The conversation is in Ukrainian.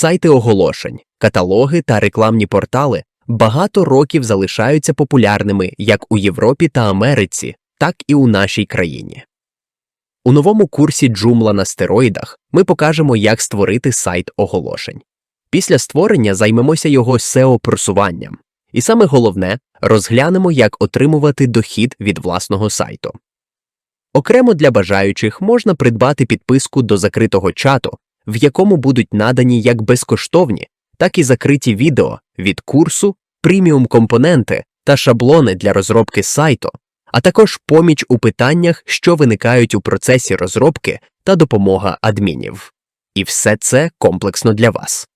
Сайти оголошень, каталоги та рекламні портали багато років залишаються популярними як у Європі та Америці, так і у нашій країні. У новому курсі Joomla на стероїдах ми покажемо, як створити сайт оголошень. Після створення займемося його SEO-просуванням. І саме головне, розглянемо, як отримувати дохід від власного сайту. Окремо для бажаючих можна придбати підписку до закритого чату, в якому будуть надані як безкоштовні, так і закриті відео від курсу, преміум компоненти та шаблони для розробки сайту, а також поміч у питаннях, що виникають у процесі розробки та допомога адмінів. І все це комплексно для вас.